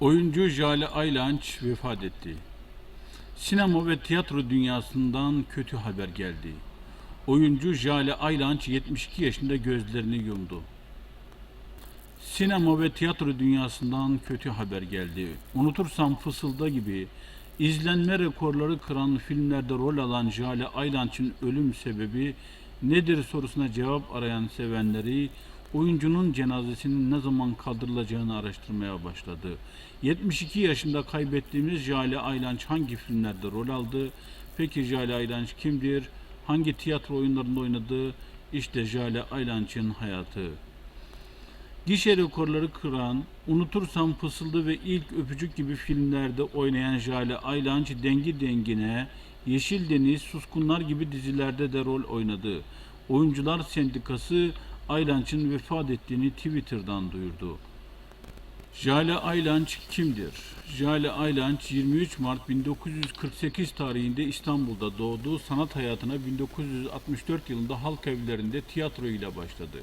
Oyuncu Jale Aylanç vefat etti. Sinema ve tiyatro dünyasından kötü haber geldi. Oyuncu Jale Aylanç 72 yaşında gözlerini yumdu. Sinema ve tiyatro dünyasından kötü haber geldi. Unutursam fısılda gibi izlenme rekorları kıran filmlerde rol alan Jale Aylanç'ın ölüm sebebi nedir sorusuna cevap arayan sevenleri oyuncunun cenazesinin ne zaman kaldırılacağını araştırmaya başladı. 72 yaşında kaybettiğimiz Jale Aylanç hangi filmlerde rol aldı? Peki Jale Aylanç kimdir? Hangi tiyatro oyunlarında oynadı? İşte Jale Aylanç'ın hayatı. Gişe rekorları kıran, Unutursam Fısıldı ve İlk Öpücük gibi filmlerde oynayan Jale Aylanç dengi dengine, Yeşil Deniz, Suskunlar gibi dizilerde de rol oynadı. Oyuncular Sendikası Aylanç'ın vefat ettiğini Twitter'dan duyurdu. Jale Aylanç kimdir? Jale Aylanç 23 Mart 1948 tarihinde İstanbul'da doğdu. Sanat hayatına 1964 yılında halk evlerinde tiyatro ile başladı.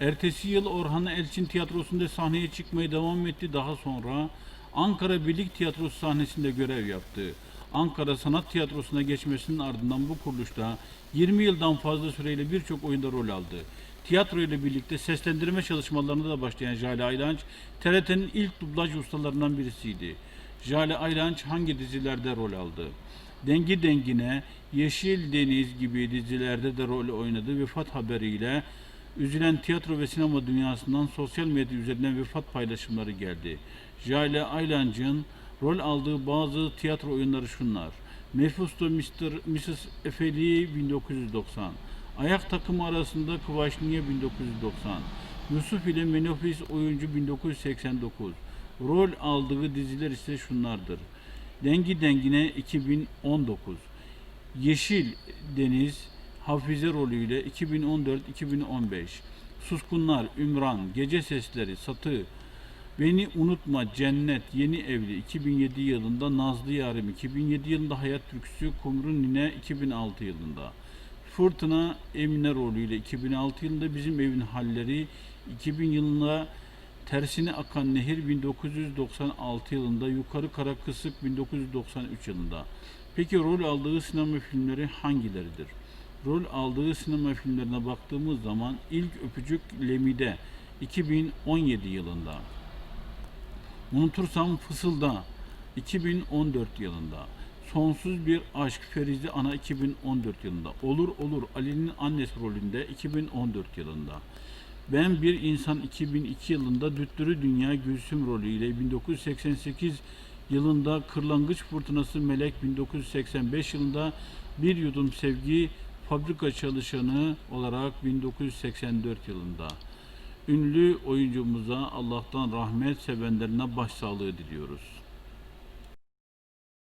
Ertesi yıl Orhan Elçin Tiyatrosu'nda sahneye çıkmaya devam etti. Daha sonra Ankara Birlik Tiyatrosu sahnesinde görev yaptı. Ankara Sanat Tiyatrosu'na geçmesinin ardından bu kuruluşta 20 yıldan fazla süreyle birçok oyunda rol aldı. Tiyatro ile birlikte seslendirme çalışmalarına da başlayan Jale Aylanç, TRT'nin ilk dublaj ustalarından birisiydi. Jale Aylanç hangi dizilerde rol aldı? Dengi Dengine, Yeşil Deniz gibi dizilerde de rol oynadı. Vefat haberiyle üzülen tiyatro ve sinema dünyasından sosyal medya üzerinden vefat paylaşımları geldi. Jale Aylanç'ın rol aldığı bazı tiyatro oyunları şunlar. Mephisto Mr. Mrs. Efeli 1990 Ayak takımı arasında Kıvaç Niye 1990 Yusuf ile Menofis oyuncu 1989 Rol aldığı diziler ise şunlardır. Dengi Dengine 2019 Yeşil Deniz Hafize rolüyle 2014-2015 Suskunlar, Ümran, Gece Sesleri, Satı, Beni Unutma, Cennet, Yeni Evli 2007 yılında Nazlı Yarim 2007 yılında Hayat Türküsü, Kumru Nine 2006 yılında. Fırtına Emine rolüyle 2006 yılında Bizim Evin Halleri 2000 yılında Tersine Akan Nehir 1996 yılında Yukarı Kara Kısık 1993 yılında. Peki rol aldığı sinema filmleri hangileridir? Rol aldığı sinema filmlerine baktığımız zaman ilk öpücük Lemi'de 2017 yılında. Unutursam Fısılda 2014 yılında. Sonsuz bir aşk Ferizi Ana 2014 yılında. Olur olur Ali'nin annesi rolünde 2014 yılında. Ben bir insan 2002 yılında Düttürü Dünya Gülsüm rolüyle 1988 yılında Kırlangıç Fırtınası Melek 1985 yılında Bir Yudum Sevgi fabrika çalışanı olarak 1984 yılında. Ünlü oyuncumuza Allah'tan rahmet sevenlerine başsağlığı diliyoruz.